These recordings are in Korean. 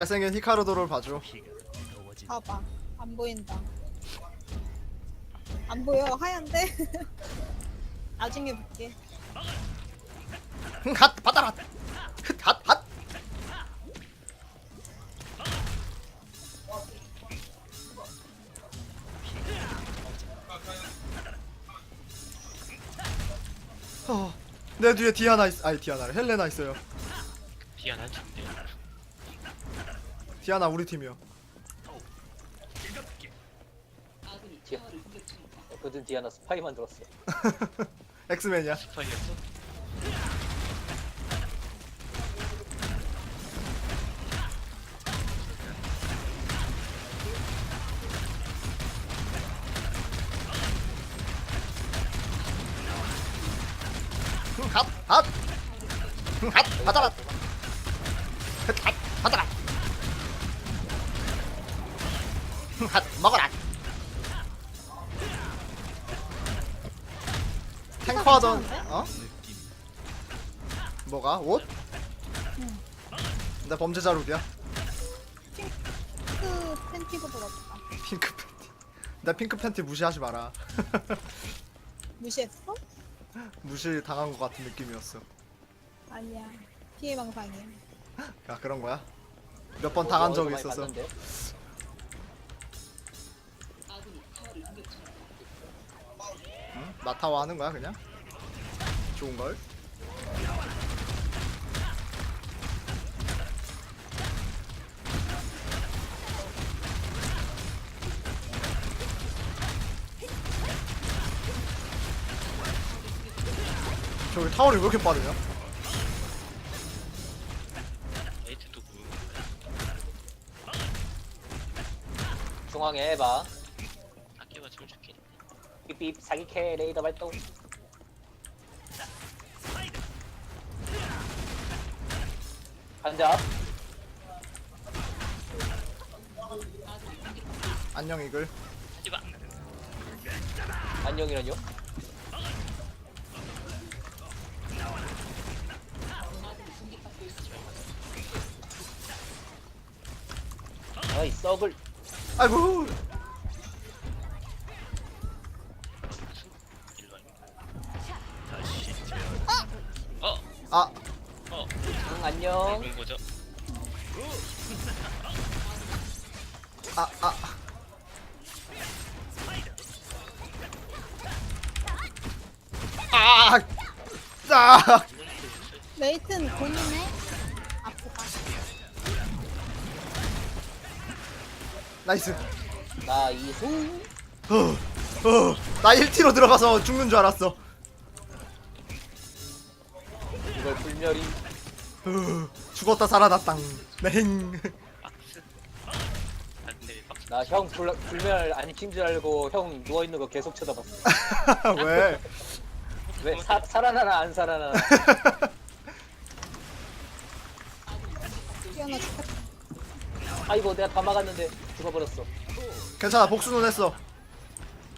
잘생긴 히카르도를 봐줘. 봐봐 안 보인다 안 보여 하얀데 나중에 볼게 흥, 핫, 받아라. 흑, 핫, 핫. 어, 내 뒤에 디아나 있, 아니 디아나, 헬레나 있어요. 미안한 팀들 디아나 우리 팀이요. 디아 그든 디아나 스파이 만들었어. 엑스맨이야. 스파이였어? 나 범죄자 룩이야. 핑크 팬티보다 낫다 핑크 팬티. 나 핑크 팬티 무시하지 마라. 무시했어? 무시 당한 것 같은 느낌이었어. 아니야 피해망상이야 야 그런 거야? 몇 번 당한 적이 있어서. 응? 나타와 하는 거야 그냥? 좋은 걸? 타월이 왜 이렇게 빠르냐? 에이트 누구? 중앙에 에바 학교가 좀 좋긴 삐삐 사기캐 레이더 발동. 한잡 안녕 이글 안녕이라뇨? 아이 썩을 아이고 어! 아 어! 응 안녕 본 거죠? 아, 아. 아! 아! 레이튼 본인의 아프다 나이스. 나 어, 어, 나 1티로 들어가서 죽는 줄 알았어. 이걸 불멸이 어, 죽었다 살아났당. 넹. 박스 아 근데 왜 박스 나형 불멸 안 킨 줄 알고 형 누워 있는 거 계속 쳐다봤어. 왜? 왜 사, 살아나나 안 살아나나? 피어나 죽겠다 아이고 내가 다 막았는데 죽어버렸어. 괜찮아, 복수는 했어.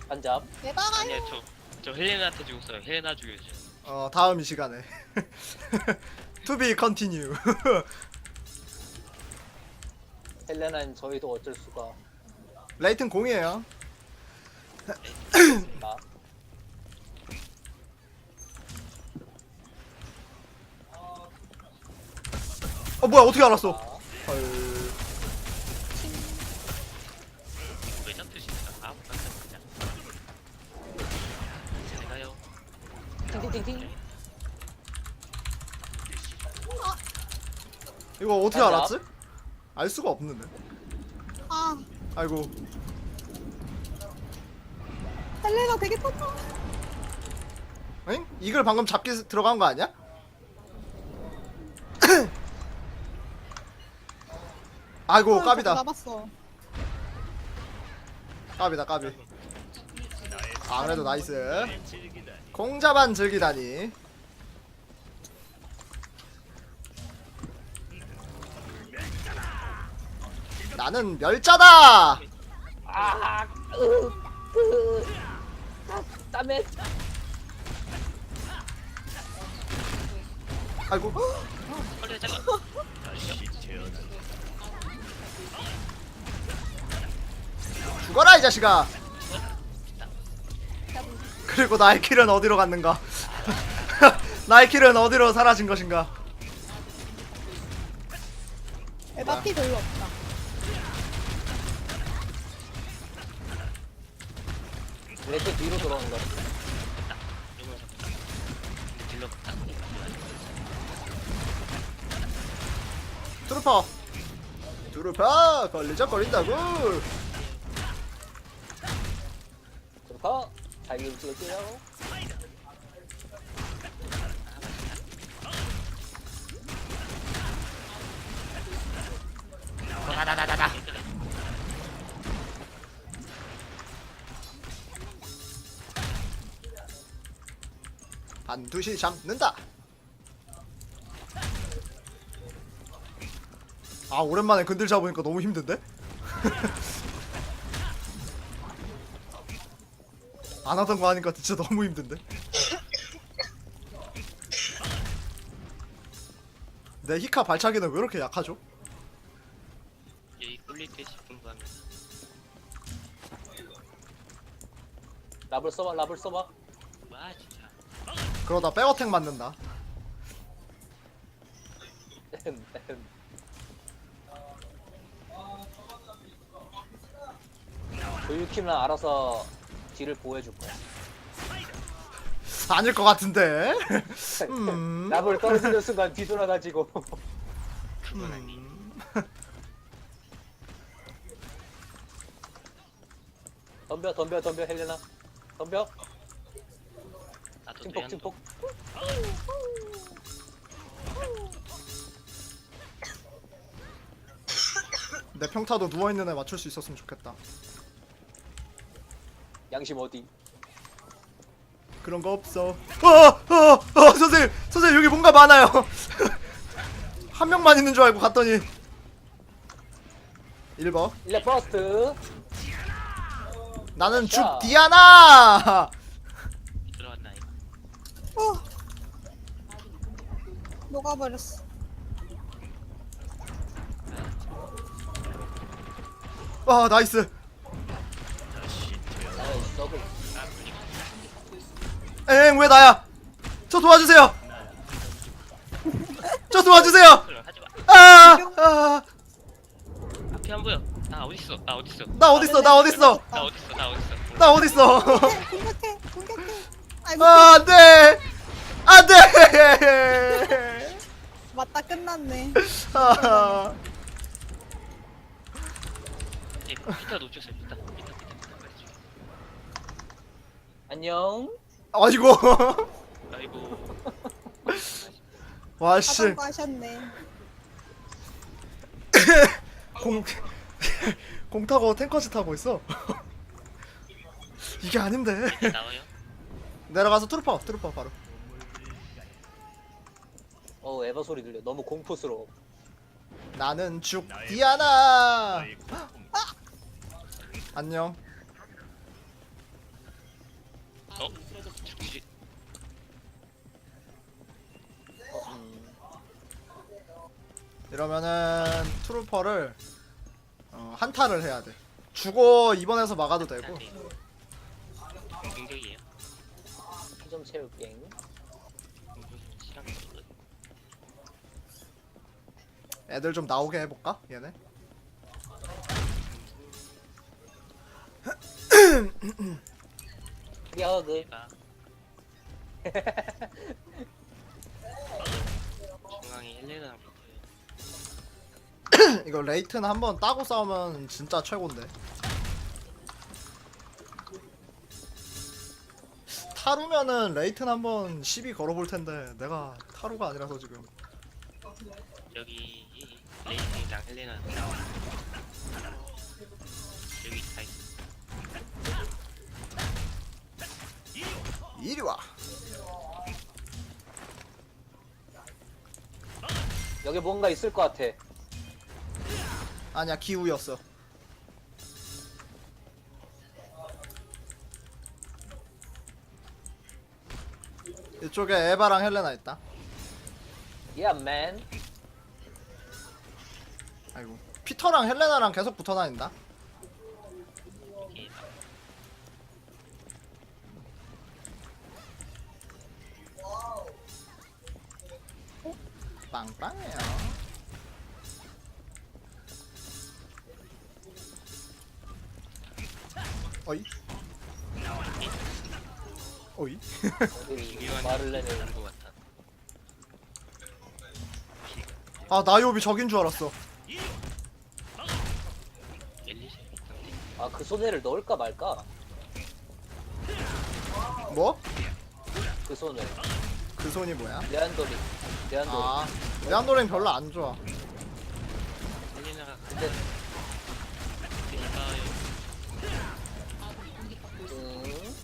한잡. 내가 아니야 저, 저 헬레나한테 죽었어요 헬레나 죽여야죠 어, 다음 이 시간에. to be continue. 헬레나는 저희도 어쩔 수가. 레이튼 공이에요. 나. 어, 뭐야, 어떻게 알았어? 이거 어떻게 맞아. 알았지? 알 수가 없는데. 아 아이고. 헬레가 되게 터져 응? 이걸 방금 잡기 들어간 거 아니야? 아이고 헐, 까비다 남았어 까비다 까비 아 그래도 나이스 공자반 즐기다니 나는 멸자다. 아, 으, 으, 땀에. 아이고. 죽어라 이 자식아. 그리고 나의 킬은 어디로 갔는가? 나의 킬은 어디로 사라진 것인가? 에바피 별로 없다. 레트 뒤로 돌아오는 거. 이거 잡다. 근데 딜러 딱 트루퍼 트루퍼 걸리적거린다고 좋다. 자기를 찍을게요. 다다다다다 반드시 잡는다 아 오랜만에 근들 잡으니까 너무 힘든데? 안 하던 거 하니까 진짜 너무 힘든데? 내 히카 발차기는 왜 이렇게 약하죠? 여기 꿀릴 때 싶은 거 하면 랍을 써봐, 랍을 써봐. 그러다 백어택 맞는다 조유킴은 알아서 뒤를 보호해줄 거야. 아닐 것 같은데 음. 랍을 떨어지는 순간 뒤돌아가지고. 아니 덤벼, 덤벼, 덤벼, 헬레나. 덤벼. 내한도 찜폭. 내 평타도 누워있는 애 맞출 수 있었으면 좋겠다 양심 어디? 그런 거 없어 어! 어! 어! 선생님! 선생님 여기 뭔가 많아요 한 명만 있는 줄 알고 갔더니 1번 일레 버스트. 나는 죽 자. 디아나 이거 어. 녹아버렸어. 와 나이스. 나의 썩을. 아 물리고 엥왜 나야? 저 도와주세요. 저 도와주세요. 하지마 아! 아! 앞이 안 보여 나 어딨어? 나 어딨어? 나 어딨어? 나 어딨어? 나 어딨어? 나 어딨어? 나 어딨어? 공격해, 공격해. 아이고, 아, 안돼! 안돼 맞다 끝났네. 아, 예, 피터 놓쳤어요 피터 피터 피터 그렇지 안녕. 아이고 아이고 와 씨 하던 거 하셨네. 공, 공 타고 탱커즈 타고 있어. 이게 아닌데. 나와요 내려가서 트루퍼, 트루퍼 바로. 어, 에바 소리 들려. 너무 공포스러워. 나는 죽 디아나. 안녕. 어? 죽지 어, 음. 이러면은 트루퍼를 어, 한타를 해야 돼. 죽어 이번에서 막아도 되고. 공격이에요 피좀 채울게. 공격 시간 걸리거든 애들 좀 나오게 해볼까? 얘네. 야그 얘가 중앙에 헬레나랑 붙어요 이거 레이튼 한번 따고 싸우면 진짜 최고인데. 타루면은 레이튼 한번 시비 걸어볼 텐데 내가 타루가 아니라서 지금. 여기 레이팅이랑 헬레나 나와 여기 다 있어 이리 와. 여기 뭔가 있을 것 같아. 아니야 기우였어. 이쪽에 에바랑 헬레나 있다. 야, 맨. 아이고. 피터랑 헬레나랑 계속 붙어 다닌다. 빵빵해요. 어이. 어이. 말을 내는 것 같아. 아 나요비 적인 줄 알았어. 아 그 손해를 넣을까 말까 뭐? 그 손을 그 손이 뭐야? 레안도리 레안도리 아 레안도랭 별로 안 좋아. 근데 그니까요. 음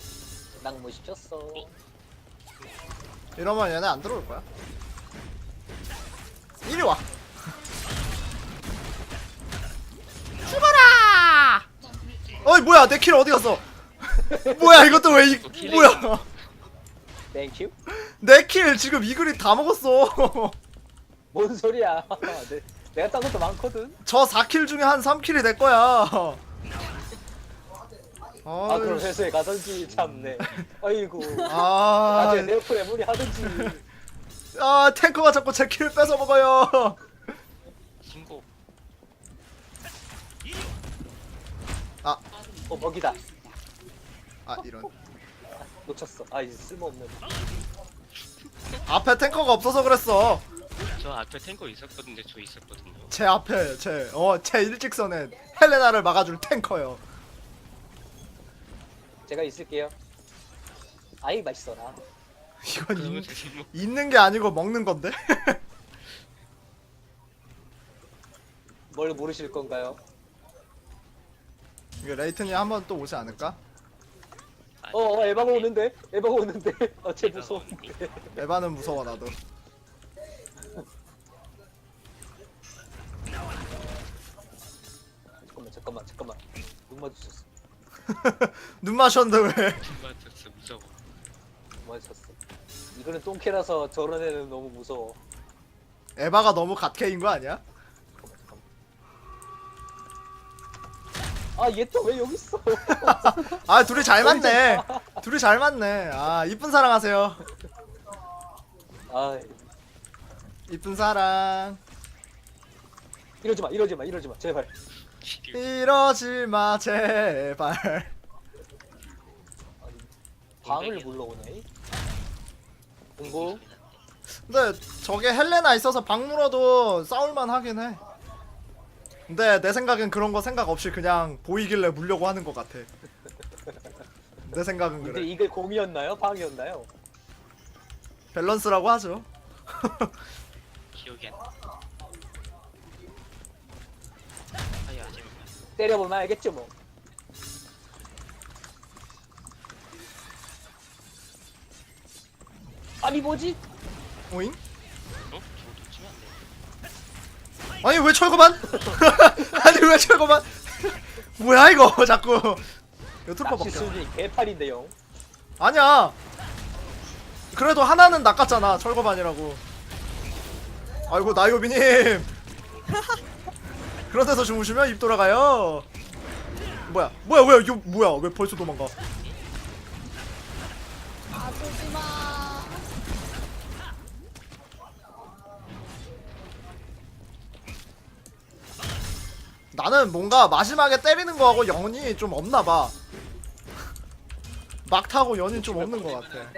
낭무 시켰어 이러면 얘네 안 들어올 거야. 뭐야 내 킬 어디 갔어? 뭐야 이것도 왜 이, 킬이 뭐야? 땡큐 내 킬 지금 이 그리 다 먹었어. 뭔 소리야 내, 내가 딴 것도 많거든 저 4킬 중에 한 3킬이 내 거야. 아 그럼 회사에 가든지 참네 아이고 아, 나중에 내 옆에 무리 하든지 아 탱커가 자꾸 제 킬 뺏어 먹어요. 신고. 어 먹이다 아 이런. 놓쳤어 아 이제 쓸모없는 앞에 탱커가 없어서 그랬어. 저 앞에 탱커 있었거든요. 저 있었거든요. 제 앞에 제 어 제 일직선에 헬레나를 막아줄 탱커요. 제가 있을게요 아이 맛있어라 이건 그러면 있, 되게 뭐 있는 게 아니고 먹는 건데. 뭘 모르실 건가요? 이게 레이튼이 한 번 또 오지 않을까? 어, 어 에바가 오는데 에바가 오는데 어쟤 무서워 에바는 무서워 나도. 잠깐만 잠깐만 잠깐만 눈 마주쳤어 눈 마셨는데 왜? 맞았어 무서워. 눈 마주쳤어 이거는 똥캐라서 저런 애는 너무 무서워 에바가 너무 갓케인 거 아니야? 아 얘 또 왜 여기 있어 아 둘이 잘 맞네. 둘이 잘 맞네. 아 이쁜 사랑하세요. 아 이쁜 사랑. 이러지 마 이러지 마 이러지 마 제발 이러지 마 제발. 아니, 방을 물러오네 공부 근데 저게 헬레나 있어서 박물어도 싸울만 하긴 해. 근데 내 생각엔 그런 거 생각 없이 그냥 보이길래 물려고 하는 것 같아. 내 생각은 근데 그래. 이게 공이었나요? 방이었나요? 밸런스라고 하죠. 기억이 안 나. 아야 재밌다. 때려보면 알겠죠 뭐 아니 뭐지? 오잉? 아니 왜 철거만? 아니 왜 철거만? 뭐야 이거 자꾸. 이거 트루퍼 낚시. 수준이 개팔인데요 아니야. 그래도 하나는 낚았잖아 철거반이라고. 아이고 나이오비님. 그런 데서 주무시면 입 돌아가요. 뭐야? 뭐야? 뭐야? 이거 뭐야? 왜 벌써 도망가? 아 쏘지마 나는 뭔가 마지막에 때리는 거하고 연이 좀 없나 봐. 막타고 연이 좀 없는 것 같아.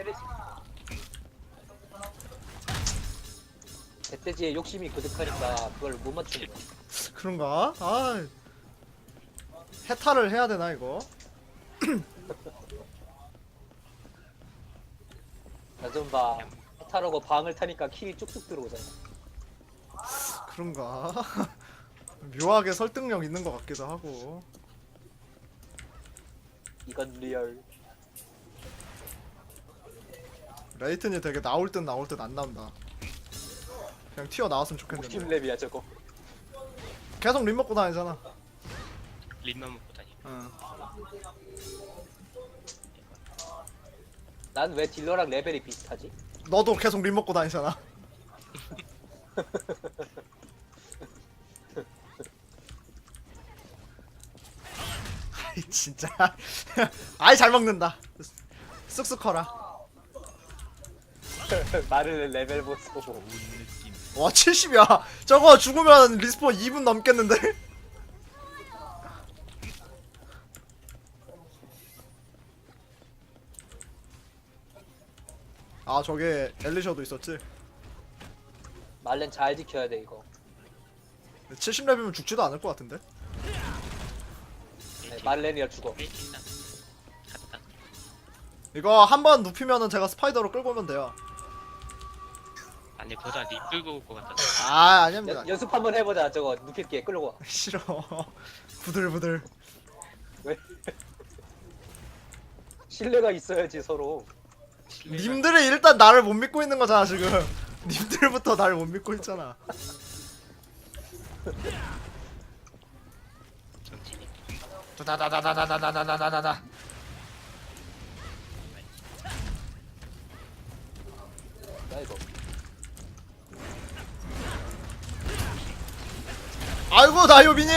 배때지의 욕심이 그득하니까 그걸 못 맞추는 거 그런가? 아, 해탈을 해야 되나 이거? 나좀 봐 타라고 방을 타니까 킬이 쭉쭉 들어오잖아 그런가? 묘하게 설득력 있는 것 같기도 하고. 이건 리얼 레이튼이 되게 나올 듯 나올 듯 안 나온다. 그냥 튀어 나왔으면 좋겠는데. 50렙이야 저거 계속 림 먹고 다니잖아. 립만 먹고 다니. 응. 난 왜 딜러랑 레벨이 비슷하지? 너도 계속 림 먹고 다니잖아. 진짜. 아이 잘 먹는다. 쑥쑥 커라. 나를 레벨 보고 와 70이야 저거 죽으면 리스폰 2분 넘겠는데 아 저게 엘리셔도 있었지 말렌 잘 지켜야 돼 이거 70렙이면 죽지도 않을 것 같은데 네, 말렌이라 죽어 페이팅이다. 갔다. 이거 한 번 눕히면은 제가 스파이더로 끌고 오면 돼요 아니 보다 니 끌고 올 것 같아. 아 아닙니다 연, 연습 한번 해보자 저거 눕힐게 끌고 와 싫어 부들부들 왜? 신뢰가 있어야지 서로 님들이 일단 나를 못 믿고 있는 거잖아 지금 님들부터 나를 못 믿고 있잖아. 다다다다다다다다다다다 나 이거 아이고 나요비님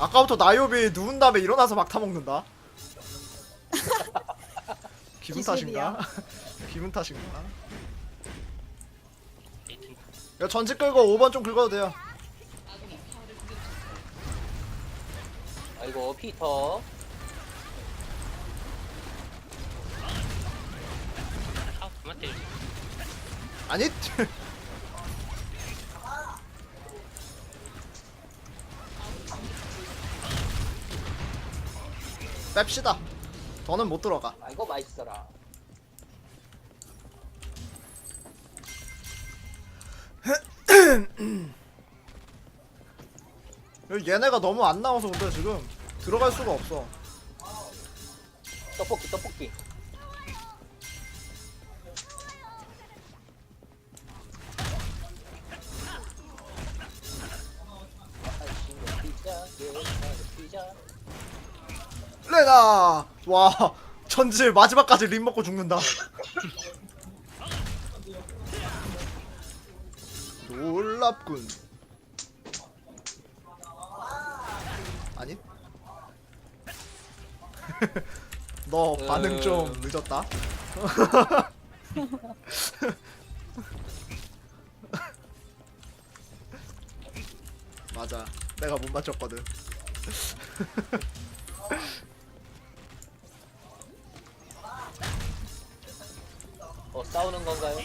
아까부터 나요비 누운 다음에 일어나서 막 타먹는다 기분 탓인가? 기분 탓인가? 이거 전직 끌고 5번 좀 긁어도 돼요 피터. 아 그만 때리지. 아니 뺍시다. 더는 못 들어가. 아이고 맛있어라. 여기 얘네가 너무 안 나와서 근데 지금 들어갈 수가 없어. 떡볶이 떡볶이. 아이고, 피자, 예, 피자. 레나! 와 전지 마지막까지 림 먹고 죽는다. 놀랍군. 아니 너 반응 좀 음. 늦었다. 맞아. 내가 못 맞췄거든. 어 싸우는 건가요?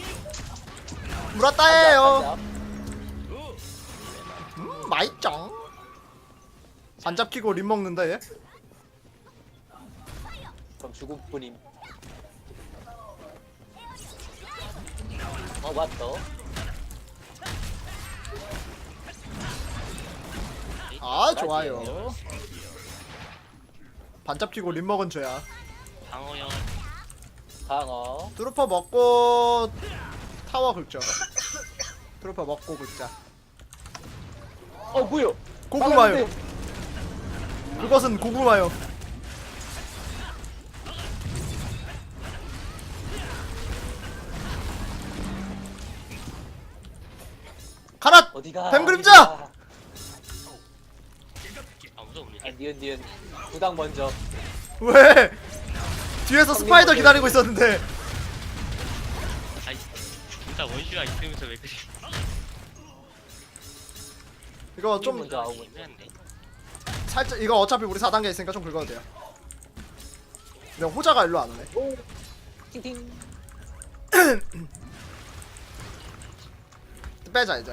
물었다예요. 음, 맛있죠? 안 잡히고 림 먹는다 얘 그럼 죽을 뿐임. 어 맞다. 아 좋아요. 반 잡히고 림 먹은 죄야. 방어형. 방어. 트루퍼 먹고 타워 긁죠. 트루퍼 먹고 긁자. 어 뭐야 고구마요. 그것은 고구마요 어디가? 뱀 그림자! 어디가? 아무도 없네. 아 니은 니은. 부당 먼저. 왜? 뒤에서 스파이더 기다리고 있었는데. 아이 둘다 원슈가 있으면서 왜 그래? 이거 좀 먼저 아우 먼저 애매한데. 살짝 이거 어차피 우리 4단계 있으니까 좀 긁어도 돼요. 근데 호자가 일로 안 오네. 오 팅팅 빼자 이제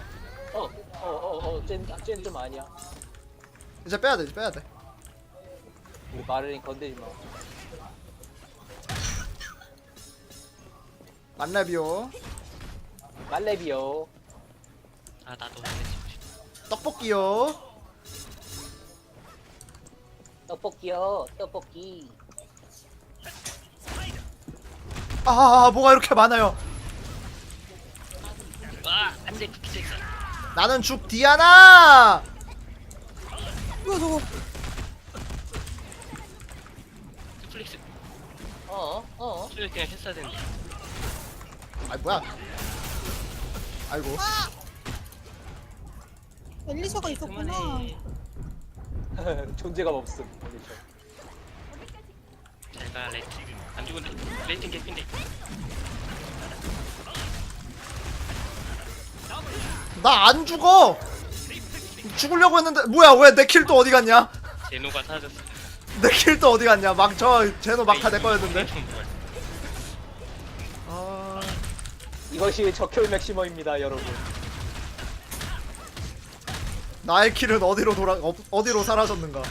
어 어 어 어쟤쟤좀 아니야. 이제 빼야 돼 이제 빼야 돼. 우리 마르린 건드지 마. 만렙이요. 말레비오 아 나도 싶다. 떡볶이요. 떡볶이요 떡볶이. 아 뭐가 이렇게 많아요? 와 안돼 쿠키 있어. 나는 죽 디아나 뭐야 저거 플릭스 어어 수요 그냥 했어야 되는데. 아이 뭐야 아이고 엘리셔가 있었구나 그만해. 존재감 없음. 잘가 레이팅. 안 죽은데 레이팅 개핀데. 나 안 죽어. 죽으려고 했는데 뭐야 왜 내 킬도 어디 갔냐? 제노가 사라졌어. 내 킬도 어디 갔냐? 막 저 제노 막타 내 거였는데. 아. 이것이 적혈 맥시머입니다 여러분. 나의 킬은 어디로 돌아 어, 어디로 사라졌는가